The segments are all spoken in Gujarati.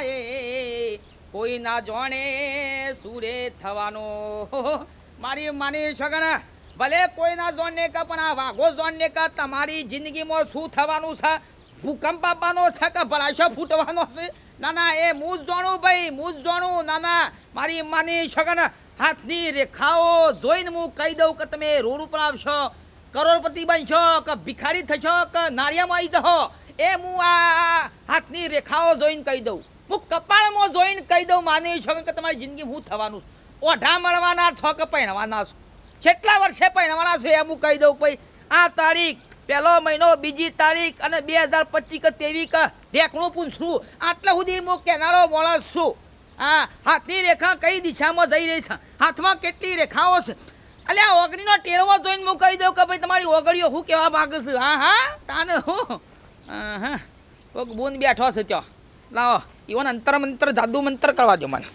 વિધાતાએ કોઈ ના જોણે સુરે થવાનો. મારી માની છગન, ભલે કોઈ ના જોણને કે, પણ આ વાઘો જોણને કે, તમારી જિંદગીમાં શું થવાનું છે? ભૂકંપ આપવાનો છે કે ભલાશો ફૂટવાનો છે? ના ના, એ જ જાણું ભાઈ, હું જ જાણું. ના ના, મારી માની છગન, હાથની રેખાઓ જોઈને હું કહી દઉં કે તમે રોડ ઉપર આવશો, કરોડપતિ બનશો, કે ભિખારી થશો, કે નાળિયામાં આવી જશો. એ હું આ હાથની રેખાઓ જોઈને કહી દઉં. હું કપાળમાં જોઈને કહી દઉં માની છો કે તમારી જિંદગી હું થવાનું. ઓઢા મળવાના છો કે પહેરવાના છો? કેટલા વર્ષે પહેરવાના છો એમ હું કહી દઉં ભાઈ, આ તારીખ, પહેલો મહિનો, બીજી તારીખ અને બે હજાર પચીસ કે તેવી કે ઢેકણું પૂછું. આટલા સુધી હું કેનારો માણસ છું. હા, હાથની રેખા કઈ દિશામાં જઈ રહી છે? હાથમાં કેટલી રેખાઓ છે? એટલે આ ઓગણીનો ટેરવો જોઈને હું કહી દઉં કે ભાઈ, તમારી ઓગળીઓ હું કહેવા માંગે છે? હા હા, તાને હું? હા હા બૂંદ બૂન બેઠો છે ત્યાં. લાવો. ઈવન અંતર મંત્ર જાદુ મંત્ર કરવા દો મને.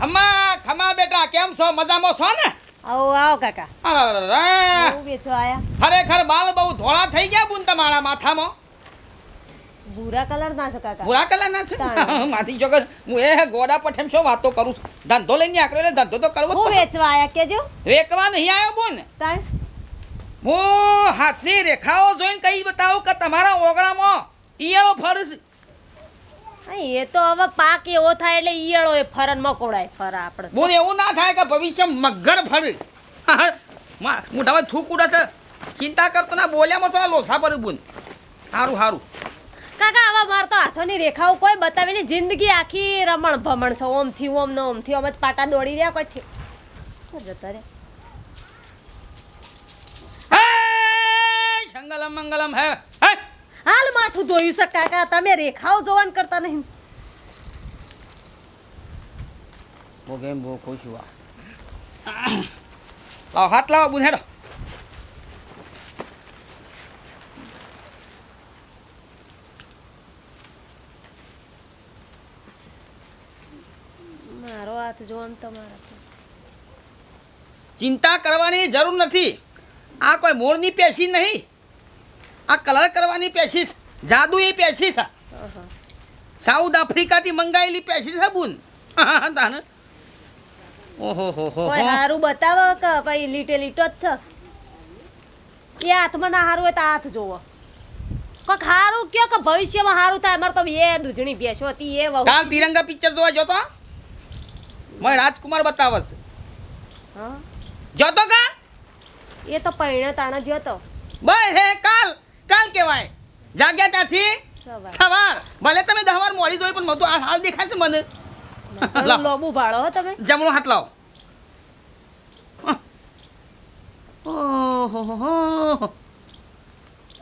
ખમા ખમા બેટા કેમ છો? મજામાં છો ને? આવો આવો કાકા. આવો આયા. ખરેખર બાલ બહુ ધોળા થઈ ગયા બુન તમારા માથામાં. ભૂરા કલર ના છે કાકા ભૂરા કલર ના છે માથી ચોક્કસ. હું એ ગોડા પઠેમ શું વાતો કરું છું? ધંધો લઈને આકરે એટલે ધંધો તો કરવો હું વેચવા આયા કેજો. વેકવા નહીં આવ્યો બોન. તણ. હું હાથની રેખાઓ જોઈને કઈ બતાવું કે તમારા ઓગળામાં ઈયળો ફરસ એ તો હવે પાક એવો થાય એટલે ઈયળો એ ફરન મકોડાય ફરા આપણે બોન એવું ના થાય કે ભવિષ્ય મગર ફરે. મોઢામાં થૂક ઉડે છે. ચિંતા કરતો ના બોલ્યામાં તો લોસા પર બોન. સારું સારું કાકા આવા માર તો હાથોની રેખાઓ કોઈ બતાવીને જિંદગી આખી રમણ ભમણ છે ઓમથી ઓમ ને ઓમથી ઓમ જ પાટા દોડી રહ્યા કોઈ ઠીક શું જતા રે? હે શંગલમ મંગલમ હે હે. હાલ માથું ધોયું છે કાકા. તમે રેખાઓ જોવાન કરતા નહીં. બહુ કેમ બહુ ખુશ હુઆ લાવ હાથ લાવો બુન મારો હાથ જોવાન તમારા ચિંતા કરવાની જરૂર નથી. આ કોઈ મૂળની પેશી નહીં. આ કલર કરવાની પેશી જાદુ એ પેશી છે. સાઉથ આફ્રિકાથી મંગાવેલી પેશી છે બુન. તાને. ઓહો હો હો હારું બતાવો કે ભાઈ લીટે લીટો જ છે? એ હાથમાં ના હારું હોય તો હાથ જોવો. કોક હારું કયો કે ભવિષ્યમાં હારું થાય? અમારે તો એ દૂધણી બેસો હતી એ કાલ તિરંગા પિક્ચર જોવા જોતો મને રાજકુમાર બતાવે છે હા? જોતો કા? એ તો પૈણે તાણા જ્યો તો બસ હે કાલ કાલ કહેવાય. જાગ્યા ત્યાંથી? સવાર. ભલે તમે દહ વાર મોડી જોઈ પણ મતો તો આ હાલ દેખાય છે મને. લોબુ ભાળો હો તમે. જમણો હાથ લાવો. ઓહો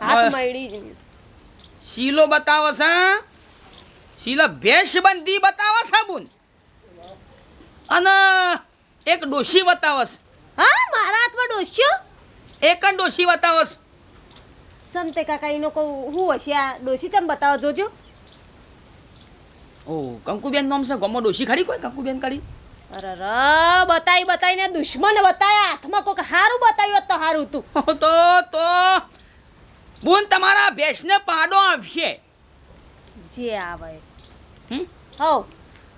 હાથ ઓય. મળી જ શીલો બતાવો છે શીલો ભેષબંધી બતાવો છે બુન. અને એક ડોશી બતાવસ હા મારા હાથમાં ડોશ્યો એક જ ડોશી બતાવસ ચમતે કાકા એનો કહું હું હશે? આ ડોશી ચમ બતાવો જોજો. ઓ કંકુબેન નામ છે ગમો ડોશી ખરી કોઈ કંકુબેન કરી અરે ર બતાવી બતાવીને દુશ્મન બતાયા હાથમાં કોક હારું બતાવ્યું તો હારું તું તો તો. બુન તમારા ભેંસને પાડો આવશે. જે આવે. હમ? હો.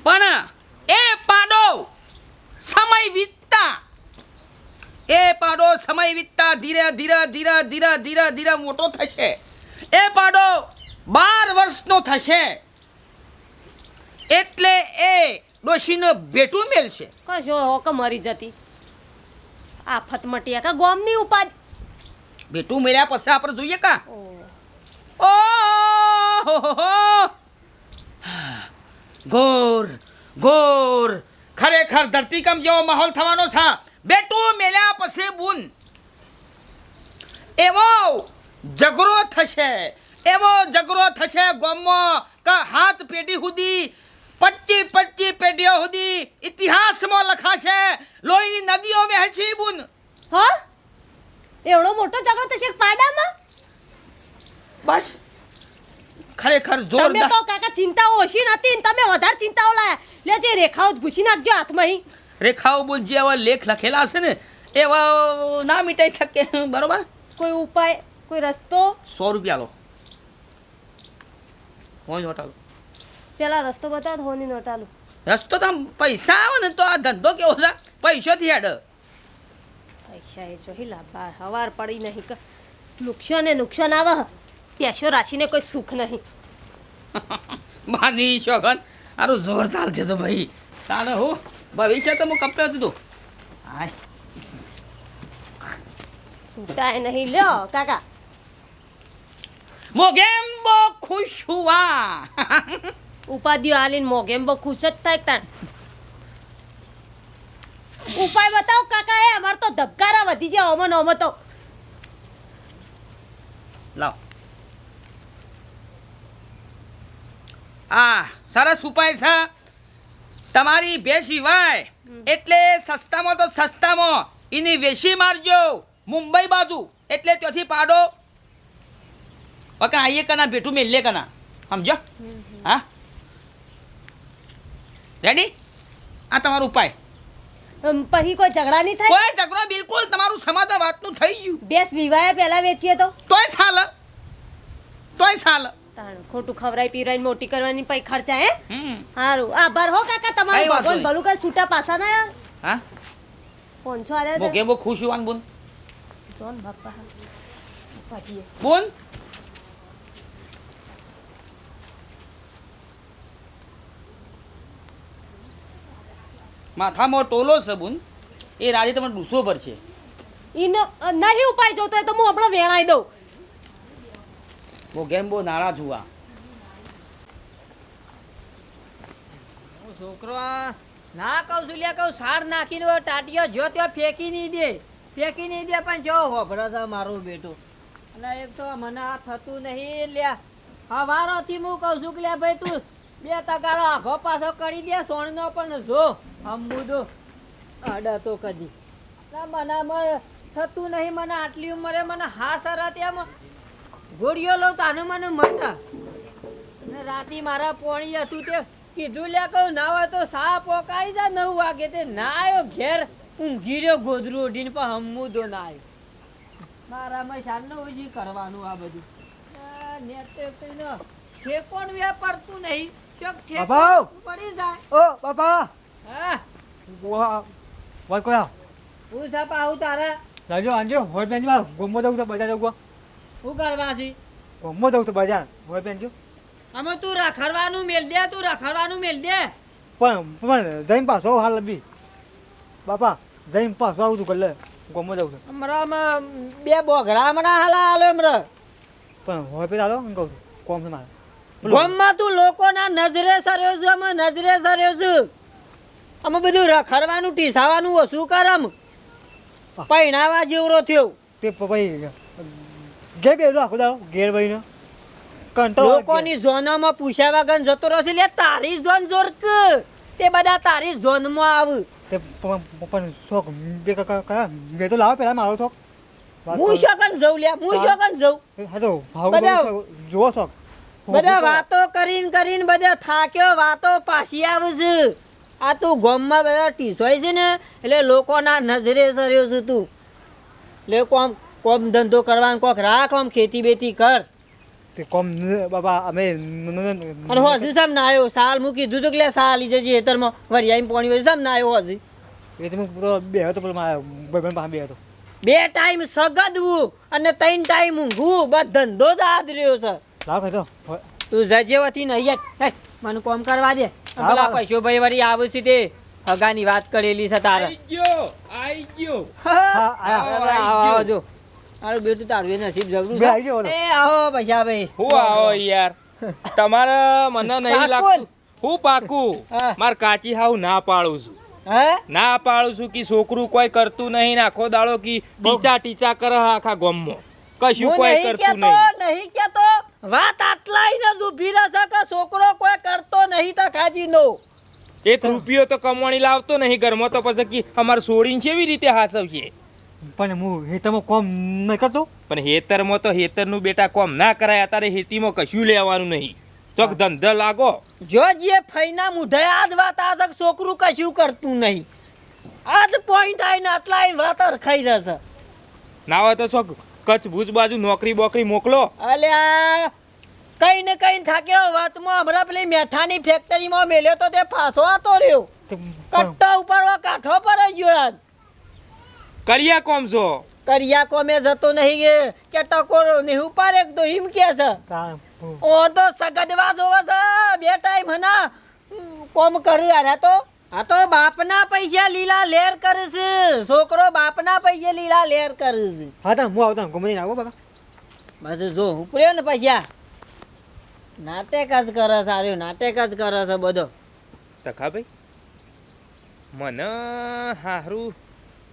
પણ એ પાડો. સમય વીતતા. એ પાડો સમય વીતતા ધીરે ધીરે ધીરે ધીરે ધીરે ધીરે મોટો થશે. એ પાડો બાર વર્ષનો થશે. એટલે એ ડોશીને ભેટું મેલશે. કશો હોક મરી જતી. આફત મટી કા ગોમની ઉપાદ ભેટું મેળ્યા પછી આપણે જોઈએ કા? ઓ. ગોર ઘોર ઘોર ખરેખર ધરતીકંપ જેવો માહોલ થવાનો છે. બેટું મેલ્યા પછી બુન. એવો જગરો થશે. એવો જગરો થશે ગામમાં કે હાથ પેઢી સુધી પચી પચી પેઢીઓ સુધી ઇતિહાસમાં લખાશે. લોહીની નદીઓ વહેશે બુન. હા? એવડો મોટો ઝઘડો થશે પાડામાં? બસ. ખરેખર તમે તો કાકા ચિંતાઓ ઓછી નથી ને તમે વધારે ચિંતાઓ લાયા. લે જે રેખાઓ ભૂસી નાખજો હાથમાં રેખાઓ બોલ જે એવા લેખ લખેલા હશે ને એવા ના મિટાઈ શકે બરોબર? કોઈ ઉપાય કોઈ રસ્તો? સો રૂપિયા લો. હોય નોટ આલો પેલા રસ્તો બતાવો તો હોની નોટ આલો રસ્તો તો પૈસા આવે ને તો આ ધંધો કેવો છે? પૈસોથી હેડ. પૈસા એ જો લાભ હવાર પડી નહીં કે. નુકસાન એ નુકસાન આવે. પેશો રાખીને કોઈ સુખ નહીં. માની શોખન આરું તાલ છે તો ભાઈ. તાને હું? ભવિષ્ય તો હું કપડે હતું હાય છૂટાય નહીં. લ્યો કાકા. મોગેમ્બો ખુશ હુઆ. ઉપાધિઓ આલીન મોગેમ્બો ખુશ જ થાય તાણ. ઉપાય બતાવો કાકા એ અમાર તો ધબકારા વધી જાય ઓમો ને ઓમો તો. લાવ. આ સરસ ઉપાય છે. તમારી ભેંસ વિવાય એટલે સસ્તામાં તો સસ્તામાં. એની વેસી મારજો. મુંબઈ બાજુ. એટલે ત્યાંથી પાડો. પકા આઈએ કના ભેટું મેલે કના. સમજો? હા? રેડી આ તમારો ઉપાય. પછી કોઈ ઝઘડા નહીં થાય? કોઈ ઝઘડો બિલકુલ તમારું સમાધાન વાતનું થઈ ગયું. બેસ વિવાય પહેલા વેચીએ તો. તોય ચાલ તોય ચાલ તાણ. ખોટું ખવરાઈ પીવરાઈ મોટી કરવાની પૈ ખર્ચા હે? હારું. આભાર હો કાકા તમારું ભગવાન ભલું કઈ છૂટા પાસા ના યાર. હા? પોંચો છો બો. કે બો ખુશ હોવાનું બોન જોન બાપા. પાટીએ બોન માથામાં ટોલો છે બુન. એ રાજી તમને ડૂસો ભરશે. ઈનો નહીં ઉપાય જોતો હોય તો હું હમણાં વેણાઈ દઉં. બો ગેમ બો नाराज हुआ। હું છોકરો આ ના કહું છું, લ્યા કહું, સાર નાખીને ઓલો ટાટિયો જો ત્યાં ફેંકી નહીં દે, ફેંકી નહીં દે, પણ જો હોભરો છે મારું બેટું. અને એક તો મને આ થતું નહીં, લ્યા. હવારોથી હું કહું છું કે ભાઈ, તું બે તગારો આખો પાછો કરી દે, સોણનો પણ જો હમુદો અડા તો કદી. ના, મને થતું નહીં, મને આટલી ઉંમરે મને હા સરત એમ ગોળીઓ લઉં તાનું મને મટા અને રાતે મારા પોણી હતું તે કીધું લ્યા કહું નાવા તો સા પોકાઈ જા નવ વાગે તે ના આવ્યો ઘેર ઊંઘી રહ્યો ગોધરું ઓઢીને પણ હમુદો ના આવ્યો મારામાં શાનનો ઉજી કરવાનું આ બધું. તો તો ઠેકોણ વેપારતું નહીં ઠેકોણ પડી જાય. ઓ બાપા! હા. વાહ કોયા હું સાપા આવું તારા. લાજો આંજો પેનમાં ગોમો તો બજાર જવું હું કરવા છે ગોમો જવું તો બજાર. હોય બેન જો. આમાં તું રખડવાનું મેલ દે તું રખડવાનું મેલ દે. પણ પણ જઈને પાછો હાલ બી બાપા જઈને પાછો આવું તું કલે ગમો જવું છું. હમણાં બે બોઘડા હમણાં હાલા હાલો હમણાં. પણ હોય પેલા હાલો હું કહું છું. કોમ છે મારે. ગોમમાં તું લોકોના નજરે સર્યો છું અમે નજરે સર્યો છું. અમે બધું રખડવાનું ટીસાવાનું ઓછું કરમ. પૈણાવા જેવરો થયો. તે પછી ઘેર બેસો આખો દાવ ઘેર બહીને કંટ્રોલ લોકોની ઝોનમાં પૂછ્યા વગર જતો રહેશે લે તારી ઝોન જોરક તે બધા તારી ઝોનમાં આવ. તે પણ શોખ. બે કાકા બે તો લાવો પેલા મારો શોખ. હું. શકન જઉં લે હું. શકન જઉં. એ ભાવ જુઓ શોખ. બધા વાતો કરીને કરીને બધા થાક્યો વાતો પાછી આવશે. આ તું ગોમમાં બધા ટીસોય છે ને એટલે લોકોના નજરે સર્યો છે તું. એટલે કોમ કોમ ધંધો કરવાનો કોક રાખ આમ ખેતી બેતી કર. તે કોમ બાબા અમે અને હજી સામ ના આવ્યો સાલ મૂકી કીધું કે લે સાલ લીજે છે હેતરમાં વરિયાઈ પાણી હોય સામ ના આવ્યો હજી. એ તમે પૂરો બે હતો પેલો ભાઈ પાસે બે હતો. બે ટાઈમ સગદવું અને ત્રણ ટાઈમ ઊંઘવું બસ ધંધો જ આદ રહ્યો છે. લાવ ખાઈ તો તું જજે વતી ને અહીંયા મને કોમ કરવા દે. પેલા પૈસો ભાઈ વળી આવું છે તે હગાની વાત કરેલી છે તારે. ગયો આઈ ગયો. હા આવો જો. મારું બેટું તારું એ નસીબ જબરું છે. એ આવો પૈસા ભાઈ. હું આવો યાર. તમારે મને નહીં લાગતું. હું પાકું. માર કાચી હાવ ના પાડું છું. ના પાડું છું કે છોકરું કોઈ કરતું નહીં નાખો દાડો કે ટીચા ટીચા કરે આખા ગામમાં. કશું કોઈ કરતું નહીં. નહીં કેતો વાત આટલાય ને ઊભી રહેશે કે છોકરો કોઈ કરતો નહીં તો ખાજી નો. એક રૂપિયો તો કમાણી લાવતો નહીં ઘરમાં તો પછી કે અમારે છોડીને કેવી રીતે હાસવીએ પણ હું હેતરમાં કોમ નહીં કરતો. પણ હેતરમાં તો હેતરનું બેટા કોમ ના કરાય અત્યારે હેતીમાં કશું લેવાનું નહીં. ચોક ધંધો લાગો. જો જે ફઈના મુઢે આજ વાત આ તક છોકરું કશું કરતું નહીં. આજ પોઈન્ટ આવીને આટલા આઈને વાત અરખાઈ રહેશે ના હોય તો ચોક કચ્છ ભુજ બાજુ નોકરી બોકરી મોકલો. અલ્યા કઈ ને કઈ થાક્યો વાતમાં હમણાં પેલી મેઠાની ફેક્ટરીમાં મેલ્યો તો તે ફાંસો આતો રહ્યો. તો કટ્ટો ઉપાડવા કાંઠો પર જ ગયો આજ. કર્યા કોમ છો? કરિયા કોમે જતો નહીં કે કે ટકોરો નહીં ઉપાડે તો હિમ કે છે? ઓ તો સગદવા જોવે છે બે ટાઈમ હના. કોમ કરું યાર આ તો. આ તો બાપના પૈસા લીલા લેર કરે છે. છોકરો બાપના પૈસા લીલા લેર કરે છે. હા તા હું આવતા ગમે આવો બાબા બસ જો ઉપર્યો ને પૈસા. નાટક જ કરે સારું નાટક જ કરે છે બધો. તખાભાઈ મને હારું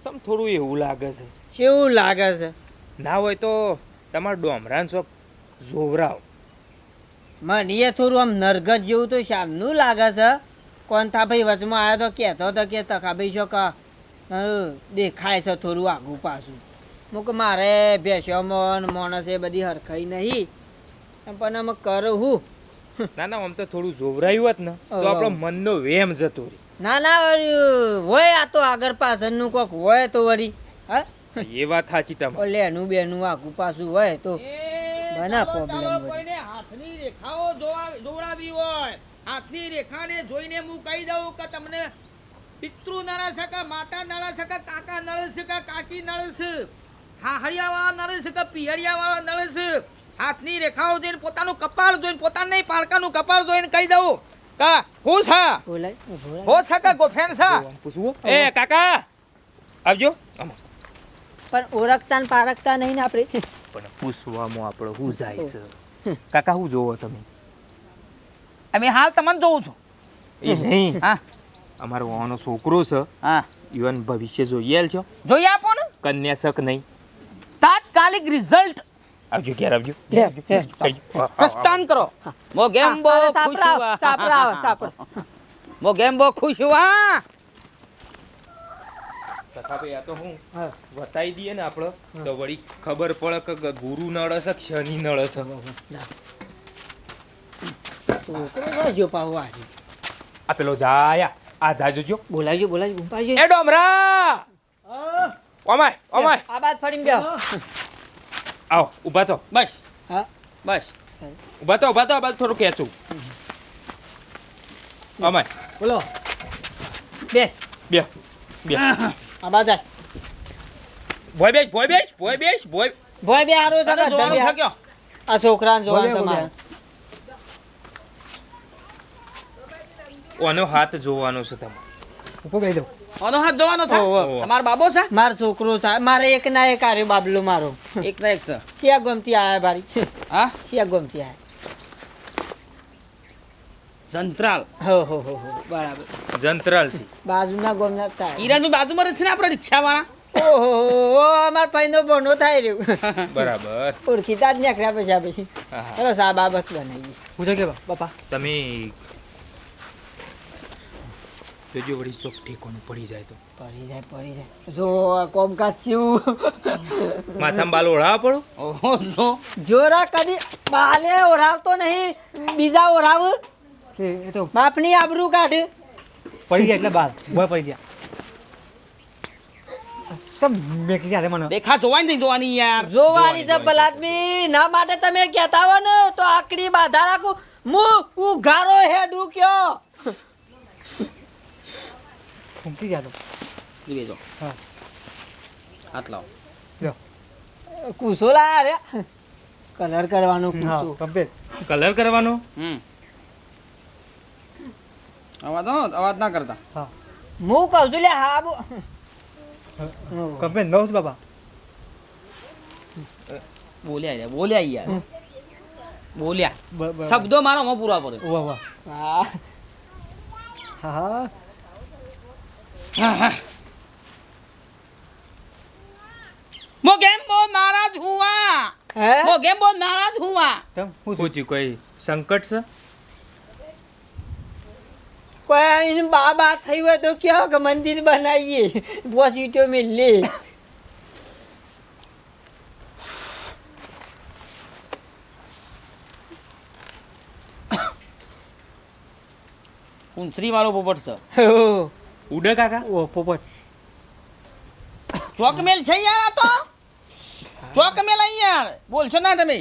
સમ થોડું એવું લાગે છે. કેવું લાગે છે? ના હોય તો તમારા ડોમરાન શોપ જોવરાવ. મને એ થોડું આમ નરગત જેવું તો શામનું લાગે છે. કોણ ભાઈ વચમાં આવ્યો તો કહેતો હતો કે તકા ભાઈ શું કા દેખાય છે થોડું આગું પાછું. હું કે મારે ભેંસોમાં મન માણસ એ બધી હરખાઈ નહીં. પણ અમે કરું હું? ના ના આમ તો થોડું જોવરાયું હોત ને તો હા. આપણો મનનો વેમ જતો રહે ના ના હોય આ તો આગળ પાછળનું કોક હોય તો વળી હા? એ વાત સાચી તમારી. ઓલે એનું બેનું આગું પાછું હોય તો બના પ્રોબ્લેમ કોઈને હાથની રેખાઓ જોવા- જોવડાવી હોય. હાથની રેખાને જોઈને હું કહી દઉં કે તમને પિતૃ નળ છે કે માતા નળ છે કે કાકા નળ છે કે કાકી નળ છે હાહરિયા વાળા નળ છે કે પિયરિયા વાળા નળ છે હાથની રેખાઓ જોઈને પોતાનું કપાળ જોઈને પોતાને પારકાનું કપાળ જોઈને કહી દઉં. કા હું છા. હો સકા ગોફેન છા? એ કાકા આવજો. પણ ઓળખતા ને પારખતા નહીં ને આપણે પણ પૂછવામાં આપણો શું જાય છે. કાકા શું જોવો તમે? અમે હાલ તમને જોઉં છું. એ નહીં. હા. અમારો ઓનો છોકરો છે. હા. ઈવન ભવિષ્ય જોઈએ છો. જોઈ આપો ને. કન્યા શક નહીં. તાત્કાલિક રિઝલ્ટ આવજો ઘેર આવજો પ્રસ્થાન કરો. મો ગેમ્બો હા, સાપરાવ, સાપરાવ, સાપરા મો ગેમ્બો ખુશ હુઆ તથાપી આ તો હું વસાઈ દઈએ ને આપણે તો વળી ખબર પડે કે ગુરુ નળ છે શનિ નળ છે છોકરો જોજો આ પેલો જાયા. આ જાજો જો. બોલાવજો બોલાવજો એ ડોમરા! ઓમાય ઓમાય. આ બાદ ફરીને બેહો. આવો ઊભા તો બસ. હા. બસ. ઊભા તો ઊભા તો બસ થોડું ખેંચું. ઓમાય બોલો. બે. બે. બે. આ બાજા ભોય બેસ ભોય બેસ ભોય બેસ ભોય. ભોય બે આરો તને જોવાનું. થક્યો. આ છોકરાને જોવાનું તમારે. છે ઓનો હાથ જોવાનો છે તમારે. ઉપર કહી દઉં આનો હાથ ધોવાનો છે. તમારો બાબો છે? મારો છોકરો છે. મારે એક ના એક આર્યો બાબલો મારો. એક ના એક છે. ક્યાં ગમતી આયા ભારી? હા? ક્યાં ગમતી આયા? જંત્રાલ. હો હો હો હો. બરાબર. જંત્રાલથી. બાજુના ગોમના થાય. ઈરાનની બાજુમાં રહે છે ને આપણે રિક્ષા વાળા ઓહો હો અમાર ભાઈનો બોનો થાય રહ્યો. બરાબર. ઓળખીતા જ નીકળ્યા પછી આ પછી હા. ચલો સા બાબસ બનાવીએ. હું તો કે બાપા. તમે જોજો વળી ચોક ઠેકોનું પડી જાય તો. પડી જાય પડી જાય. જો આ કોમકાજ થયું. માથામાં બાલ ઓઢાવા પડો? ઓહો જો. જોરા કદી બાલે ઓઢાવતો નહીં બીજા ઓઢાવ. એ તો બાપની આબરૂ કાઢ. પડી જાય એટલે બાલ બોય પડી ગયા દેખા જોવાની નહીં જોવાની યાર. જોવાની બલાદમી ના માટે તમે કહેતા હો ને તો આકડી બાધા રાખું. હું ઉઘારો હેડું કયો. ફૂંકી ગયા તો. જીવે જો હા. હાથ લાવો. લ્યો. કુસો લા રે. કલર કરવાનો કુસો. કમ્પ્લીટ. કલર કરવાનો? હમ. અવાજ હો અવાજ ના કરતા. હા. હું કહું છું લે હા બો કમ્પ્લીટ. નવ બાપા બોલ્યા યાર બોલ્યા યાર. બોલ્યા. શબ્દો મારો માં પૂરા પડે. વાહ વાહ. હા હા. મો કેમ બહુ નારાજ હુઆ મો કેમ? બહુ નારાજ હુઆ તમ હું પૂછી કોઈ સંકટ છે? કોઈ એને બાબા થઈ હોય તો કહો કે મંદિર બનાવીએ. બોસ ઈટો મે લે ઉંસરી વાળો પોપટ સર ઉડે કાકા? ઓ પોપટ. ચોકમેલ છે યાર આ તો? ચોકમેલ અહીંયા. યાર બોલશો ના તમે?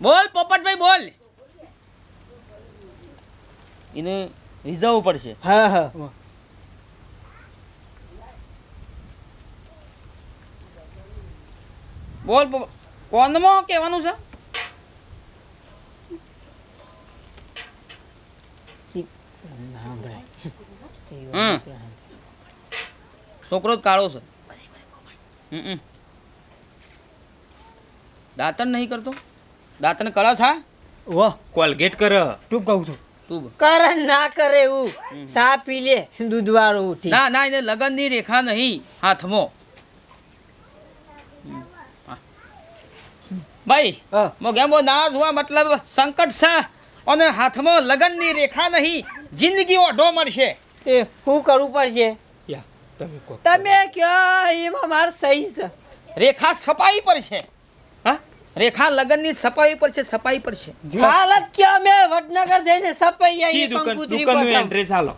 બોલ પોપટભાઈ બોલ. એને રીઝવવું પડશે. હા હા. બોલ કોનમાં કહેવાનું છે? હમ. છોકરો જ કાળો છે. હમ. દાંતણ નહીં કરતો? દાંતણ કળા છા વાહ. કોલગેટ કર. તું કહું છું. તું કર ના કરે એવું. સા પી લે દૂધ વાળું ઉઠી. ના ના એને લગનની રેખા નહીં હાથમાં. ભાઈ મો ગેમો ના જોવા મતલબ સંકટ છે. અને હાથમાં લગનની રેખા નહીં જિંદગી ઓઢો મળશે. એ શું કરવું પડશે? તમે કહો કયો એમાં મારે સહી છે. રેખા સપાઈ પર છે. હા? રેખા લગનની સપાઈ પર છે સપાઈ પર છે. હાલત કે અમે વડનગર જઈને સપાઈ આવી દુકાન કંકુતરી દુકાનનું એડ્રેસ આલો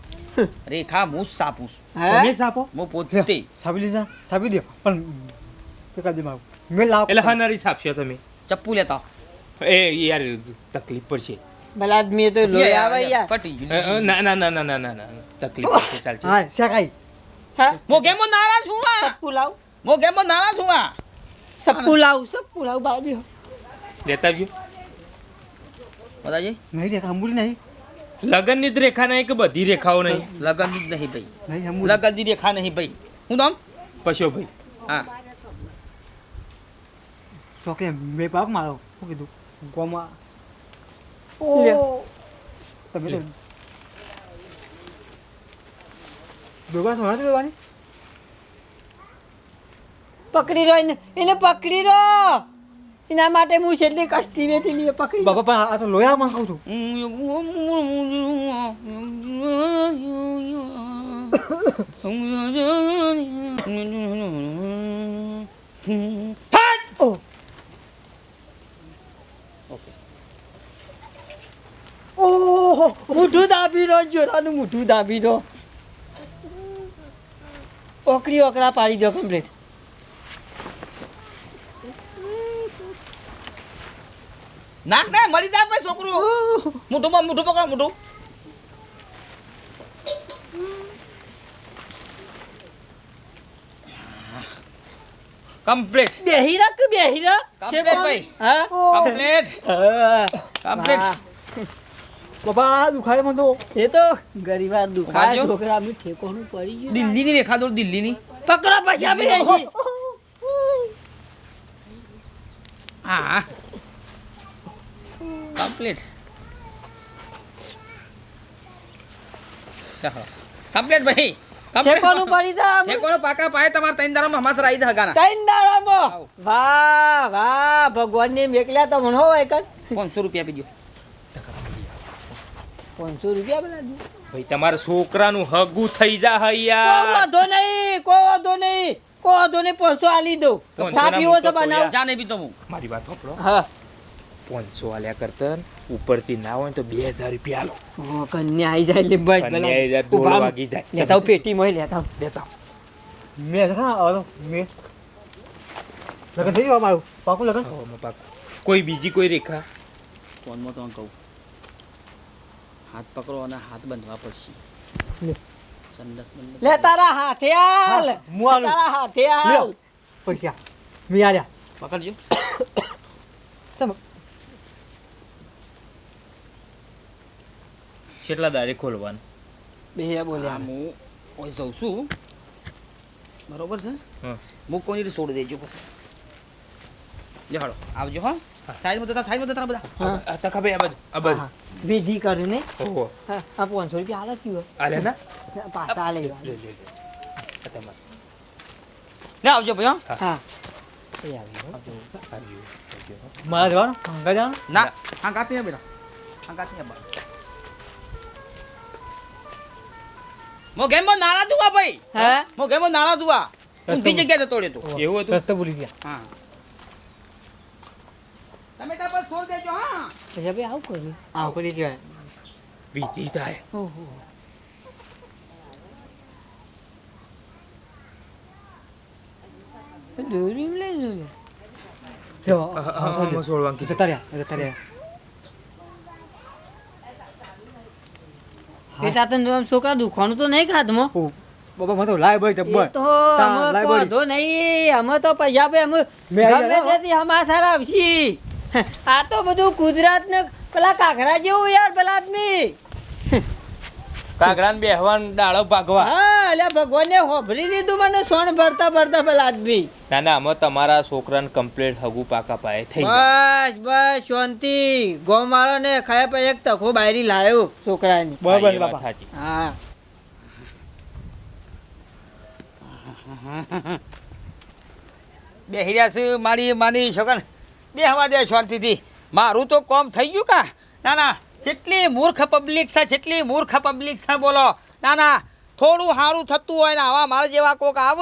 રેખા હું સાપું છું. તમે સાપો? હું પોતે. સાપી લીધા સાપી દે પણ પેકા દે મારું. મેં લાવ. એટલે હનરી સાપશો તમે. ચપ્પુ લેતા એ યાર તકલીફ પડશે. ભલા આદમી તો લો આવે યાર. પટી ગયું ના ના ના ના ના ના ના તકલીફ છે ચાલ હા શેકાઈ હા? મો કેમ નારાજ હું આ? સપ્પુ લાવ. મો કેમ નારાજ હું આ? સપ્પુ લાવ સપ્પુ લાવ બાબી. દેતા જો બતાજી? નહીં દેતા અંબુલી નહીં. લગનની જ રેખા નહીં કે બધી રેખાઓ નહીં? લગનની જ નહીં ભાઈ. નહીં અમૂલ લગનની રેખા નહીં ભાઈ. હું નામ? પશો ભાઈ. હા. શોકે મેં પાક મારો શું કીધું? ગોમાં. લે. તમે તો દોગા સોના દેવાની પકડી રહ્યો એને એને પકડી રહ્યો એના માટે હું છેલ્લી કષ્ટી વેઠી લઈએ પકડી બાપા પણ આ તો લોયા માંગુ કહું છું ઓહો મોઢું દાબી રહ્યો જોરાનું મોઢું દાબી રહ્યો પાડી દો કમ્પ્લીટ નાક ને મરી જાય ભાઈ છોકરું. મોઢું મોઢું પકડો મોટું કમ્પ્લીટ બેહી રાખ કે બેહી રાખ. Complete ભાઈ. હા. કમ્પ્લીટ. બાપા દુખાય મને તો. એ તો ગરીબા દુખાય. છોકરા અમે ઠેકોનું પડી ગયું. દિલ્હીની રેખા દોડ દિલ્હીની. પકડો પછી આપી છે હા કમ્પ્લીટ કમ્પ્લીટ ભાઈ. ઠેકોનું પડી દા એ પાકા પાય તમારા ત્રણ દાડામાં રાઈ આવી હગાના. ત્રણ દાડામાં? વાહ વાહ ભગવાનને મેકલ્યા તો મને હોય કર પાંચસો રૂપિયા પીજો દો પાંચસો રૂપિયા દે. ભાઈ તમારા છોકરાનું હગું થઈ જા કોઈ વાંધો નહીં કોઈ વાંધો નહીં કોઈ વાંધો નહીં પાંચસો આલી દો પાંચસો સા તો બનાવ. જાને બી તો બનાવો હું. મારી વાત સાંભળો. હા. પાંચસો આલ્યા કરતા ઉપરથી ના હોય ને તો બે હજાર રૂપિયા આલો. કન્યા આવી જાય એટલે બસ કન્યા આવી જાય, દોડ વાગી જાય. લેતા પેટી પેટીમાં લેતા લેતા મે મેં હા આલો મેં. લગન થઈ ગયો મારું પાકું લગન? પાક. કોઈ બીજી કોઈ રેખા? ફોનમાં તો કહું. હાથ પકડો અને હાથ બંધવા પડશે. લે. તારા હાથે હાલ. હા, હું. તારા હાથે હાલ. પૈસા. મેં આલ્યા. પકડજો. તમે કેટલા દારે ખોલવાનું? બે હા, બોલ્યા હું ઓય જઉં છું. બરોબર છે? હા. હું કોની રીતે છોડી દેજો પછી? લે હાલો આવજો હા. સાઈડમાં જતા સાઈડમાં જતા બધા. હા. તકા ભાઈ આ બાજુ આ બાજુ વિધિ કરીને આ પાંચસો રૂપિયા હાલે કયો આલે ના? પાછા હાલે લે આવજો ભાઈ હા. મારા જવાનું? હંગા જવાનું? ના હા કાપી બેટા. હા કાપી બા મો ગેમમાં દુવા ભાઈ. હે? મો ગેમમાં દુવા ઊંધી જગ્યાએ જતો રહેતો. એવું હતું? રસ્તો ભૂલી ગયા. હા. તમે ત્યાં પર છોડ દેજો હા. પછી ભાઈ આવું કર્યું થાય ઓહો. દોરી લઈ જોઈએ છોકરા દુખવાનું તો નહીં ખાધમાં બાબા બાપા મને તો લાય ભાઈ જબ્બર તો અમે તો વાંધો નહીં. અમે તો પૈસા પે અમે ગમે તેથી હો. સારા લાવશી આ તો બધું કુદરત ને પેલા કાકરા જેવું યાર પેલા આદમી. કાગડાને બેહવાન ડાળો ભાગવા. હા એટલે ને હોભરી દીધું મને સોણ ભરતા ભરતા પેલા આદમી. ના ના અમે તમારા છોકરાને કમ્પ્લેટ હગુ પાકા પાયે થઈ બસ બસ શાંતિ. ગોમાળો ને ખાયા પછી એક તખો બાયરી લાયો છોકરાની. બરાબર બાપા. સાચી. હા. બેહી રહ્યા છે મારી માની છોકરા બે હવા દે શાંતિથી. મારું તો કોમ થઈ ગયું કા? ના ના, જેટલી મૂર્ખ પબ્લિક છે, જેટલી મૂર્ખ પબ્લિક છે, બોલો. ના ના, થોડું સારું થતું હોય ને આવા મારા જેવા કોક આવ.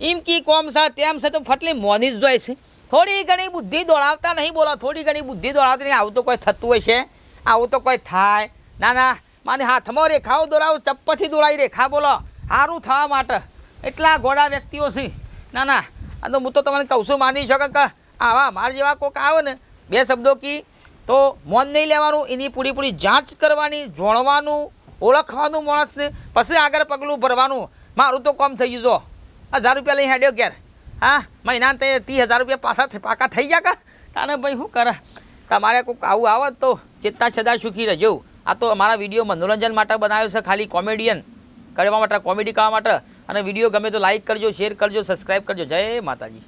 એમ કી કોમ છે, તેમ છે, તો ફટલી મોની જ જોઈ છે. થોડી ઘણી બુદ્ધિ દોડાવતા નહીં, બોલો. થોડી ઘણી બુદ્ધિ દોડાવતા નહીં, આવું તો કોઈ થતું હોય છે. આવું તો કોઈ થાય. ના ના, મારે હાથમાં રેખાઓ દોરાવ, ચપ્પથી દોડાવી રેખા, બોલો. સારું થવા માટે. એટલા ગોડા વ્યક્તિઓ છે. ના ના, આ તો હું તો તમને કહું છું, માની શકો કે આવા મારા જેવા કોક આવે ને, બે શબ્દો કી, તો મોન નહીં લેવાનું, એની પૂરી પૂરી જાંચ કરવાની, જોણવાનું, ઓળખવાનું માણસને, પછી આગળ પગલું ભરવાનું. મારું તો કોમ થઈ ગયું, જો. હજાર રૂપિયા લઈ હેડ્યો ઘેર. હા મહિના તે ત્રીસ હજાર રૂપિયા પાછા પાકા થઈ ગયા કા? તાને ભાઈ શું કરે? તમારે કોઈક આવું આવે તો ચેતના સદા સુખી રહેજો. આ તો અમારા વીડિયો મનોરંજન માટે બનાવ્યો છે, ખાલી કોમેડિયન. કરવા માટે, કોમેડી કરવા માટે. અને વીડિયો ગમે તો લાઇક કરજો શેર કરજો સબસ્ક્રાઈબ કરજો. જય માતાજી.